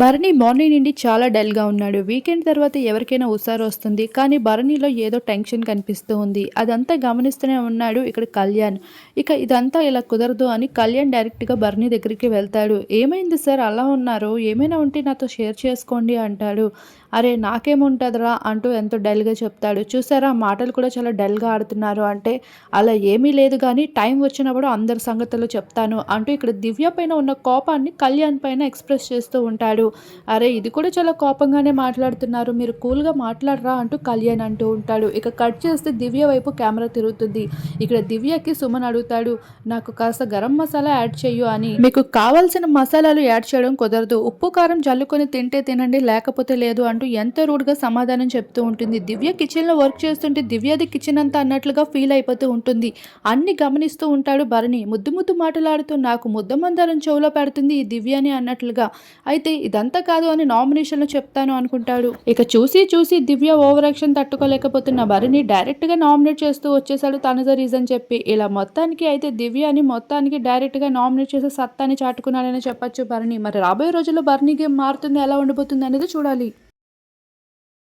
Bharani morning నుండి చాలా డల్గా ఉన్నాడు. వీకెండ్ తర్వాత ఎవరికైనా ఉసారు వస్తుంది. కానీ భరణిలో ఏదో టెన్షన్ కనిపిస్తూ ఉంది. అదంతా గమనిస్తూనే ఉన్నాడు ఇక్కడ కళ్యాణ్. ఇక ఇదంతా ఇలా కుదరదు అని కళ్యాణ్ డైరెక్ట్గా భరణి దగ్గరికి వెళ్తాడు. ఏమైంది సార్? అలా ఉన్నారు. ఏమైనా ఉంటే నాతో షేర్ చేసుకోండి అంటాడు. అరే నాకేముంటుందిరా? అంటూ ఎంతో డల్గా చెప్తాడు. చూసారా? మాటలు కూడా చాలా డల్గా ఆడుతున్నారు అంటే అలా ఏమీ లేదు కానీ టైం వచ్చినప్పుడు అందరి సంగతులు చెప్తాను అంటూ ఇక్కడ దివ్య పైన ఉన్న కోపాన్ని కళ్యాణ్ పైన ఎక్స్ప్రెస్ చేస్తూ ఉంటాడు. అరే ఇది కూడా చాలా కోపంగానే మాట్లాడుతున్నారు. మీరు కూల్గా మాట్లాడరా అంటూ కళ్యాణ్ అంటూ ఉంటాడు. ఇక కట్ చేస్తే దివ్య వైపు కెమెరా తిరుగుతుంది. ఇక్కడ దివ్యకి సుమన్ అడుగుతాడు నాకు కాస్త గరం మసాలా యాడ్ చెయ్యు అని. మీకు కావాల్సిన మసాలాలు యాడ్ చేయడం కుదరదు. ఉప్పు కారం చల్లుకొని తింటే తినండి లేకపోతే లేదు అంటూ ఎంత రూడ్గా సమాధానం చెప్తూ ఉంటుంది. దివ్య కిచెన్లో వర్క్ చేస్తుంటే దివ్యది కిచెన్ అంతా అన్నట్లుగా ఫీల్ అయిపోతూ ఉంటుంది. అన్ని గమనిస్తూ ఉంటాడు భరణి. ముద్దు ముద్దు మాటలాడుతూ నాకు ముద్ద మందారం చెవులో పెడుతుంది ఈ దివ్య అని అన్నట్లుగా. అయితే ఇదంతా కాదు అని నామినేషన్లో చెప్తాను అనుకుంటాడు. ఇక చూసి చూసి దివ్య ఓవర్ యాక్షన్ తట్టుకోలేకపోతున్న భరణి డైరెక్ట్గా నామినేట్ చేస్తూ వచ్చేసాడు తనద రీజన్ చెప్పి. ఇలా మొత్తానికి అయితే దివ్య అని మొత్తానికి డైరెక్ట్గా నామినేట్ చేసి సత్తాని చాటుకున్నాడని చెప్పొచ్చు భరణి. మరి రాబోయే రోజుల్లో భరణి గేమ్ మారుతుంది ఎలా ఉండిపోతుంది అనేది చూడాలి.